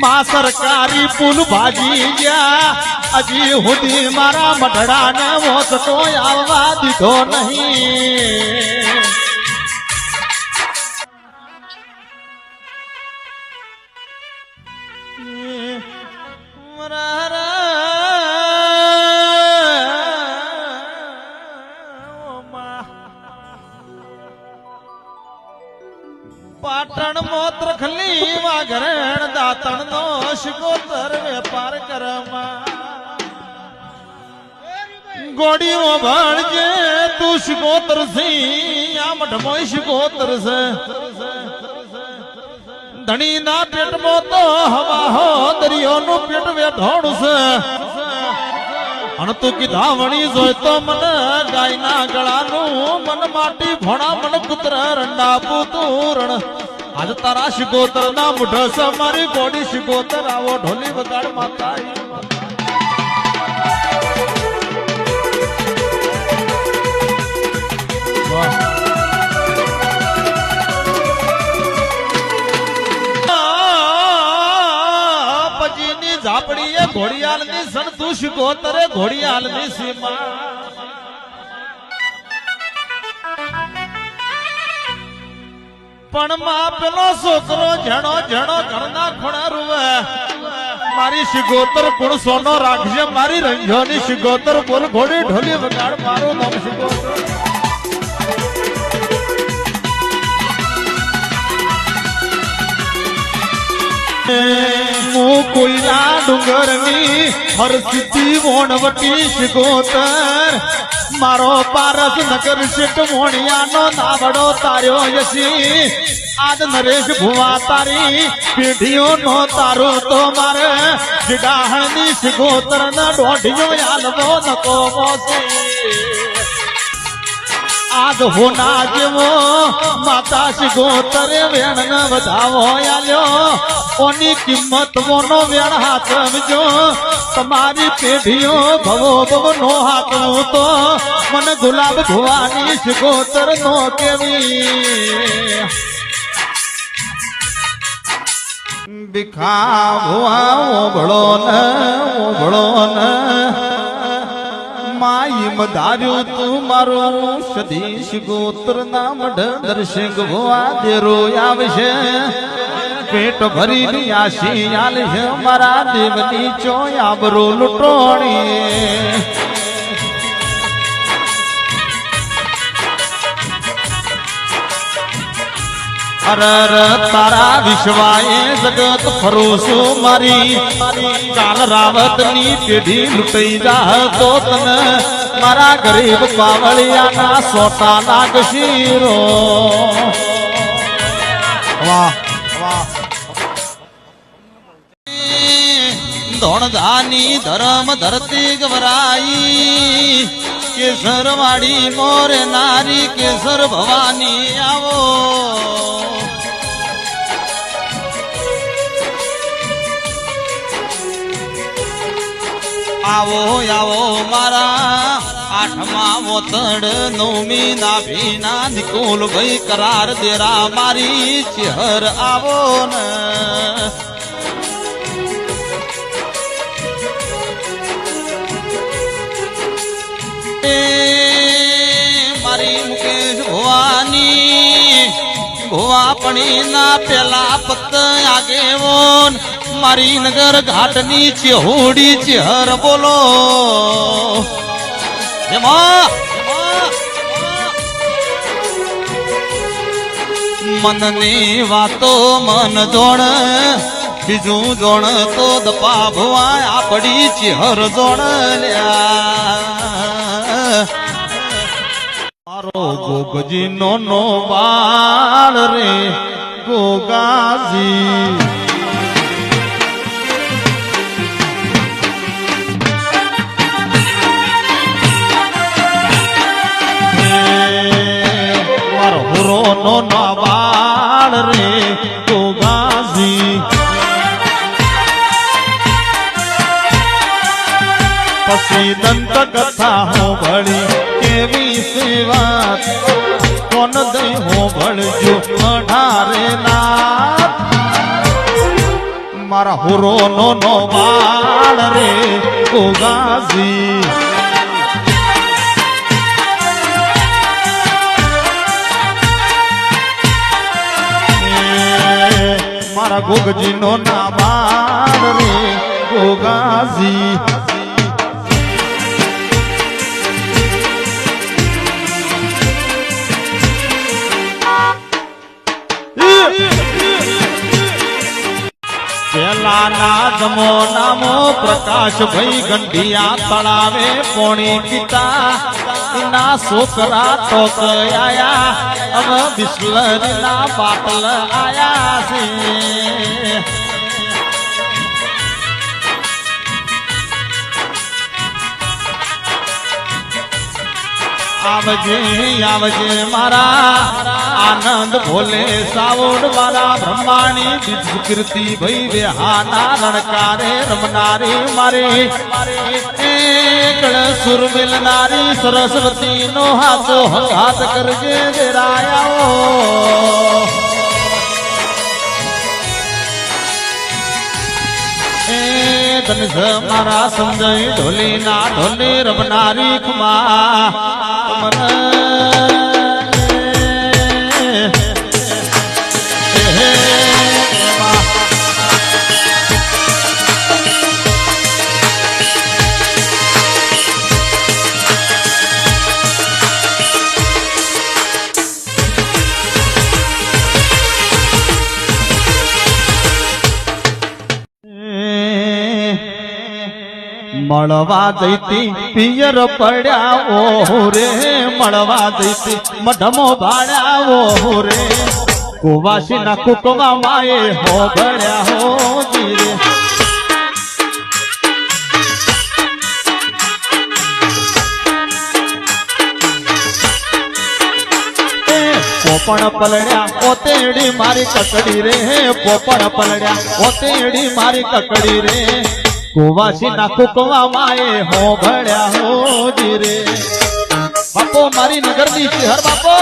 માં સરકારી પુલ ભાજી ગયા. હજી સુધી મારા મઢડાને મોસતો આવવા દીધો નહીં. નો તરવે પાર કરમાં ગોડીઓ ભણજે, તું શિકોતર સી આ મઠમો શિકોતર છે. ધણી ના પેટમાં તો હવા હો દરિયો નું પેટ વેઠોડ છે. અને તું કીધા વણી જોય તો મને ગાયના ગળાનું મન માટી ભણા, મન કુતરા રંડા પુતુરણ આજ તારા શિકોતર ના મુઢ સમારી મારી ગોડી શિકોતર આવો ઢોલી વગાડ માતા ઘોડિયાલની સંતુષ ગોતરે ઘોડિયાલની સીમા. પણ માં પેલો છોકરો જણો જણો ઘરના ખૂણા રૂવે. મારી શિગોતર કુણ સોનો રાખજે, મારી રંજોની શિગોતર બોલ ઘોડી ઢોલી વગાડ, મારું નામ શિગોતર મુકુલના ડુંગરની હરસિદ્ધિ વણવટી શિગોતર મારો પારસ નગર શેઠ મોણિયાનો નાવડો તાર્યો યશી. આજ નરેશ ભુવા તારી પેઢીઓ નો તારો તો મારે. જીડાહણની શિગોતર ના દોઢિયો યાલવો નકો મોસી આજ હોના જેવો માતા શિગોતરે વેણ વધાવો આલ્યો. ઓની કિંમત મોનો વેણ હાથવજો તમારી પેઢીઓ ભવો ભવ નો હાથો તો મને ગુલાબ ભુવાની શિકોતર નો કેવી. ભીખા ભુવા ઓભળો ને ઓભળો ને માઈ મધાર્યું તું મારું સદીશ ગોત્ર નામ દર્શક ભુવા દેરો આવશે. પેટ ભરી આશી આલશે મારા દેવની ચોયાબરો લૂંટોણી. અરર તારા વિશ્વાએ જગત ફરું છું મારી. કાલ રાવતની પેઢી લૂંટાઈ જા તો તને મારા ગરીબ પાવળિયાના સોટા લાગશીરો વાહ. ધોણધાની ધરમ ધરતી ગવરાઈ, કેસર વાડી મોરે નારી, કેસર ભવાની આવો. આવો આવો મારા આઠમા વતડ નવમી ના ભીના નિકુલ ભાઈ કરાર દેરા મારી ચેહર આવો ને. મારી મુકેશ ભવાની ભુવાપણી ના પેલા પત આગેવોન મારી નગર ઘાટની ચહોડી ચહર બોલો. મનની વાતો મન જોણ, બીજું જોણ તો દપા ભવા આપડી ચહર જોણ લ્યા. મારો ગોગજી નો નો બાળ રે ગોગાજી નો નવાળ રે ગોગાજી. પછી દંતક કથા ભળી કેવી સેવા. કોણ દઈ હોભળજો અઢારે નાથ. મારા હુરો નો નો બાળ રે ગોગાજી એ મારા ગોગજી નો ના બાળ રે ગોગાજી પેલાના જમો નામો પ્રકાશ ભાઈ ગંઢિયા તળાવે પોણી પિતા. ના છોકરા તો આયા? હવે બિસ્લરી ના બાટલ આયા છે. આવજે આવજે મારા. આનંદ ભોલે સાવડ મારા. બ્રહ્માણી દિવ્ય કીર્તિ ભઈ વિહાના. રણકારે રમનારી મારી. સુર મિલનારી સરસ્વતી નો હાથો હાથ કરજે દેરાયાઓ ધનસ મારા સમજાય ઢોલી ના ઢોલી રમનારી ખુમા. મળવા જઈતી, પિયર પડ્યા ઓ રે મળવા જઈતી, મઢમો ભાડ્યા ઓ રે કુવાસી ના કુકવા માએ હો ભળ્યા હો જીરે. પોપણ પલડ્યા પોતેડી મારી કકડી રે પોપણ પલડ્યા પોતેડી મારી કકડી રે. કુવાસી નાખું કવા માએ હો ભળ્યા હો જીરે. બાપો મારી નગરની શહેર બાપો.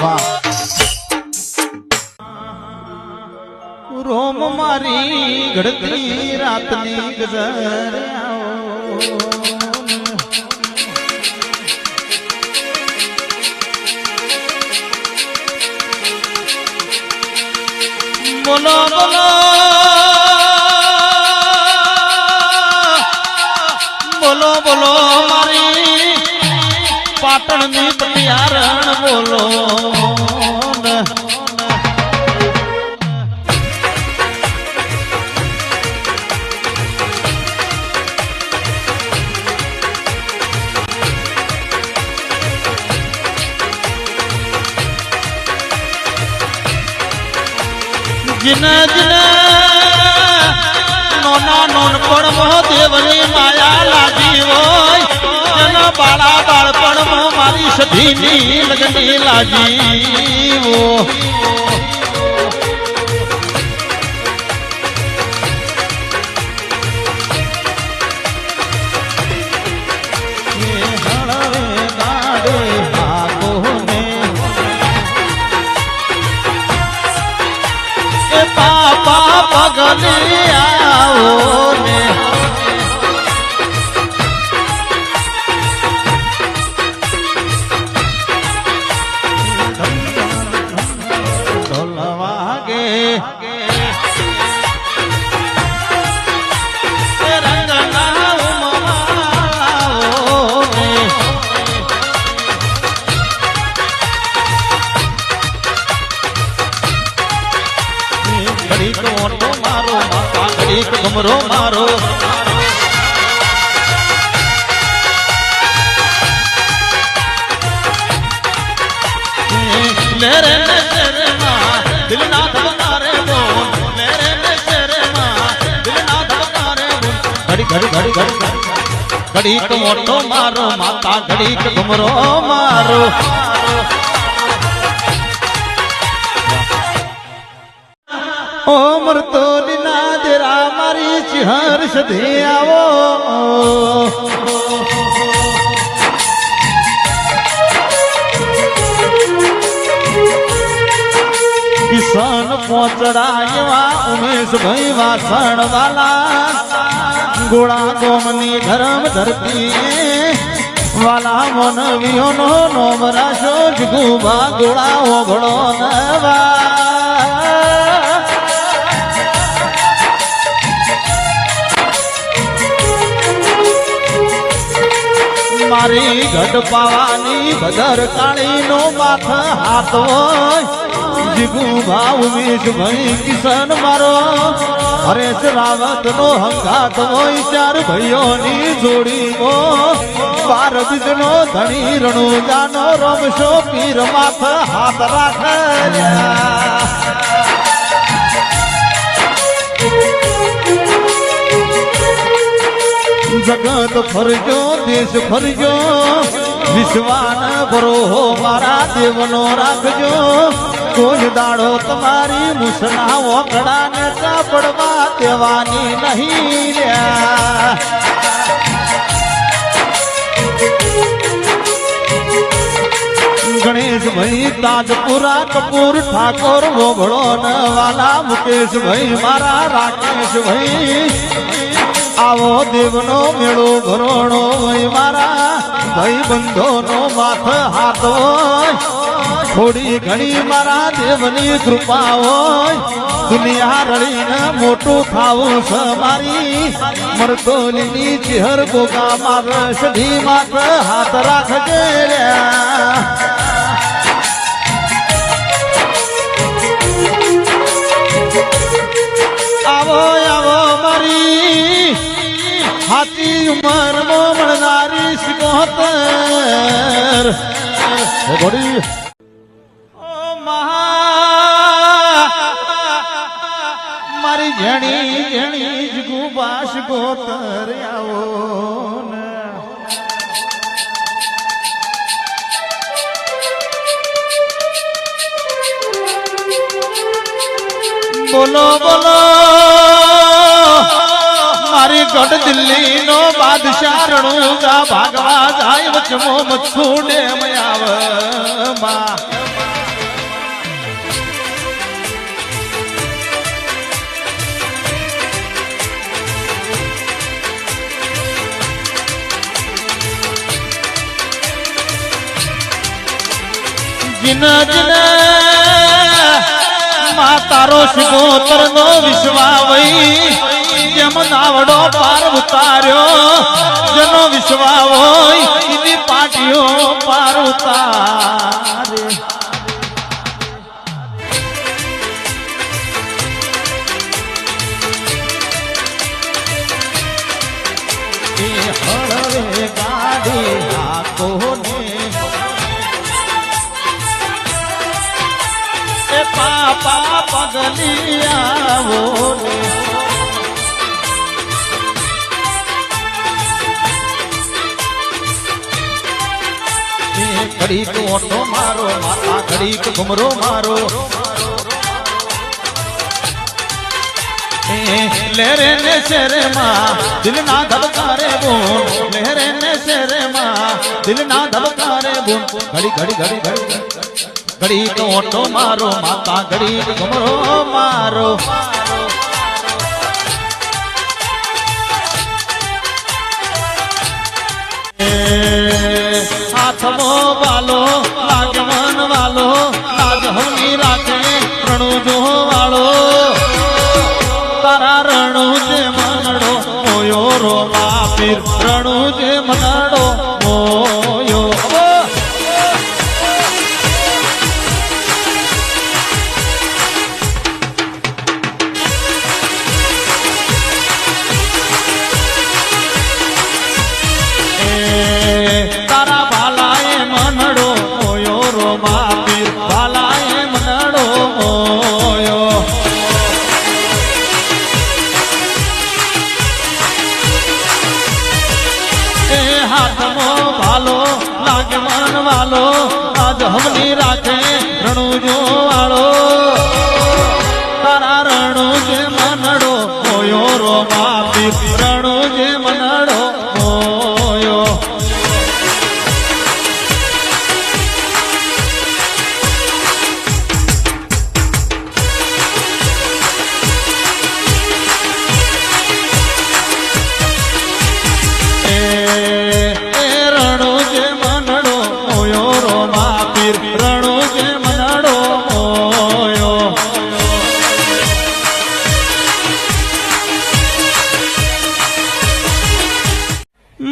વાહ. રોમ મારી ઘડતી રાતની ગજર. બોલો બોલો બોલો મારી પાટણની પટિયારણ બોલો જિના જીન નોના નોનપણ મહાદેવની માયા લાગી હોય. જન બાળા બાળપણ મારી સધીની લગની લાગી ઓ વાગે એ રંગના ઉમવાઓ ને મારો મારો ઘડીક મોટો મારો, માતા ઘડીક ઘુમરો મારો. ઓ મરતોલી ના દેરા મારી ચિહર્ષ ધે આવો. કિસાન પોચડા ઉમેશ ભાઈ વાસણ વાલા ગોળા ગોમની ધરમ ધરતી. વાલા મન વિયોનો નોમ રાશો જગુબા ગોળા ઓઘળો નવા. મારી ઘટ પાવાની ભદર કાળી નો માથ હાથ જીગુ ભાવ ઉમેશ ભાઈ કિશન મારો. હરેશ રાવત નો હંગાત હોય ચાર ભાઈઓની જોડી મો. બાર બીજ નો ધણી રણુજાનો રમશો પીર માથ હાથ રાખે. જગત ફરજો, દેશ ફરજો. વિશ્વાન ભરો મારા દેવનો રાખજો. કોઈ દાડો તમારી મુસના ઓકડાને ચાપડવા દેવાની નહીં ગણેશભાઈ તાજપુરા, કપૂર, ઠાકોર, વોભળો નવાલા વાલા મુકેશભાઈ, મારા રાકેશભાઈ. આવો દેવનો મેળો ભરોણો હોય, મારા ભાઈ બંધો નો માથ હાથ થોડી ઘણી મારા દેવની કૃપા હોય. દુનિયા રળીને મોટું થાવું છે મારી. મરતોલીની ચેહર ગોગા માર સધી માથ હાથ રાખજે. આવો આવો મારી. હાથી ઉંમર મો મળનારી સિકોતર. મારી જેણી જ ગુબાશ ગોતર આવો બોલો બોલો. મારી ગઢ દિલ્હી નો બાદશાહ રણુજા ભાગવા જાય વચમો મચ્છુ ડેમ આવ. જીનમાં તારો શિગોતર નો વિશ્વાવઈ, જેમ નાવડો પાર ઉતાર્યો, જેનો વિશ્વા હોય એની પાટીઓ પાર ઉતારે. ઘડીક ઓટો મારો માતા ઘડીક ઘુમરો મારો. લહેરે ને શેરે માં દિલ ના ધબકારે બોન લહેરે ને શેરે માં દિલ ના ધબકારે બોન ઘડી ઘડી ઘડી ઘડી ઘડી. તો ઓટો મારો માતા ઘડી ઘુમરો મારો. એ હાથમો વાલો લાગમન વાલો લાજ હોની રાખે રણુ જો વાળો. તારા રણુજ મનડો મોયો રો માપીર રણુજ મનડો વાલો આજ હમની રાખે રણુજો.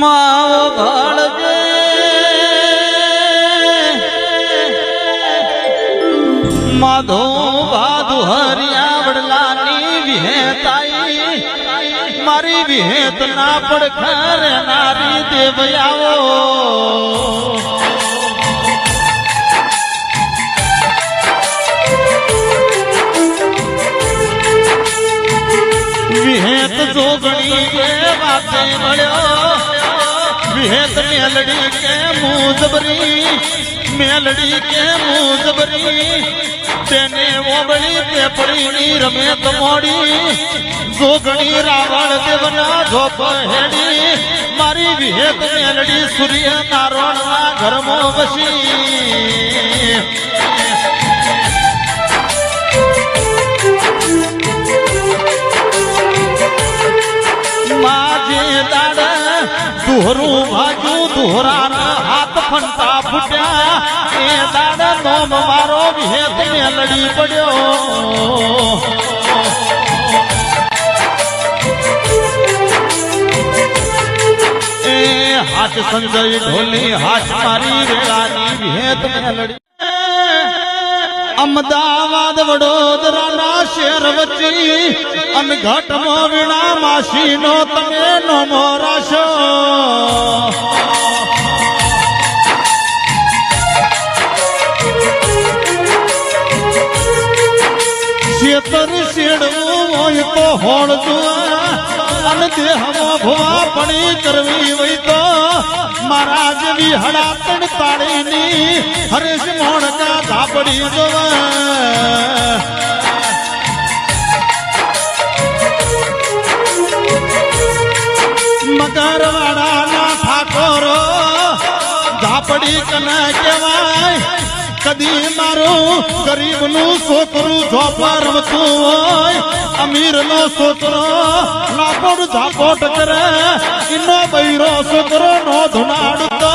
માવો ભાળજે માધો બાધુ હરિયા વડલાની વિહેતાઈ મારી વિહેત ના પડખર નારી દેવ આવો વિહેત જોગણી વાતે મળ્યો વિહેત મેલડી કે મુજબરી મેલડી કે મુજબરી તેને ઓબળી તે પડીની રમેત મોડી જોગણી રાવણ દેવના જોપ હેડી મારી વિહેત મેલડી સૂર્ય નારોણના ઘરમાં વસી દોહરું ભાજુ દોહરાના હાથ ફંટા ફૂટ્યા. એ દાડે નોમ મારો ભેદ મેલડી પડ્યો. હાથ સંજય ઢોલી, હાથ મારી વેળાની ભેદ મેલડી અમદાવાદ વડોદરાના શહેર વચ્ચે. અનઘટમાં વીણા માસીનો તમે નો મોરાશો શેતર શેડવું હોય તો હોળ જુआ અને દેહમાં ભવા પણી કરવી હોય તો મારા જેવી હડાતણ તાળીની હરેશ મોણકા ધાપડી જોવા. મગરવાડાના ઠાકોરો ધાપડી કને કહેવાય. કદી મારું ગરીબનું છોકરું ઝોપા રમતું હોય, અમીરનો છોકરો લાપોટ ઝાપોટ કરે ઇનો બૈરો છોકરો નો ધુનાડતો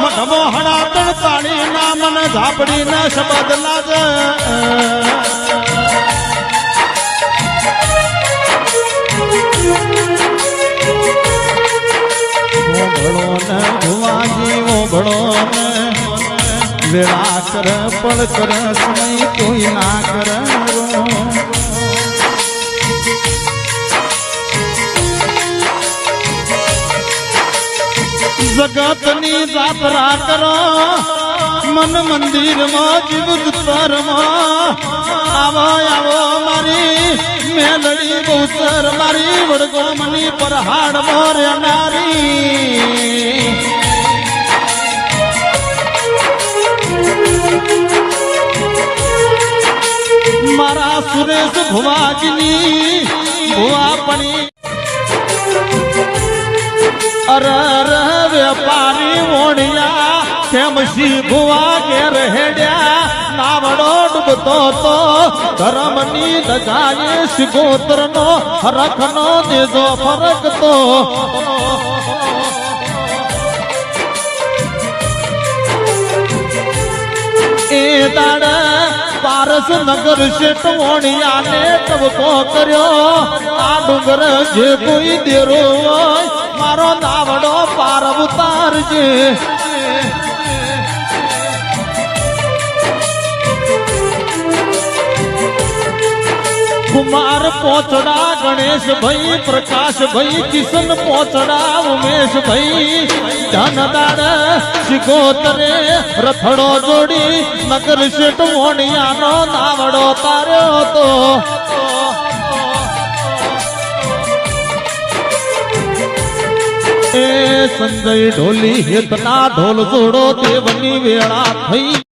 મઢમો હણાતણ તાળી ના મને ઝાપડી ના શબ્દ લાગે. ભણો ને ઓભળો ને વેળા કર, પણ કર સમય કોઈ ના કર જગતની જાત્રા કરો મન મંદિરમાં જીવ જુતરમાં આવો આવો મારી મેલડી બહુચર, મારી વડગો મની પર હાડ મોર નારી મારા સુરેશ ભુવાજની ભુવાપણી અર અર, વેપારી મોડિયા કેમ શી ભુવા ઘેર હેડ્યા. નાવડો ડૂબતો તો ધર્મની દજાએ શિગોત્રનો રખનો દેજો ફરકતો. એ દાડ પારસ નગર શેઠ વોણિયાને ટબકો કર્યો. આ ડુંગર જે કોઈ દેરો મારો નાવડો પાર ઉતારજે કુમાર પોચડા ગણેશ ભાઈ પ્રકાશ ભાઈ કિશન પોચડા ઉમેશ ભાઈ ધનદાર શિકોતરે રથડો જોડી, નગર શેઠ મોણિયાનો નાવડો તાર્યો તો એ સંજય ઢોલી હેતના ઢોલ જોડો, દેવની વેળા થઈ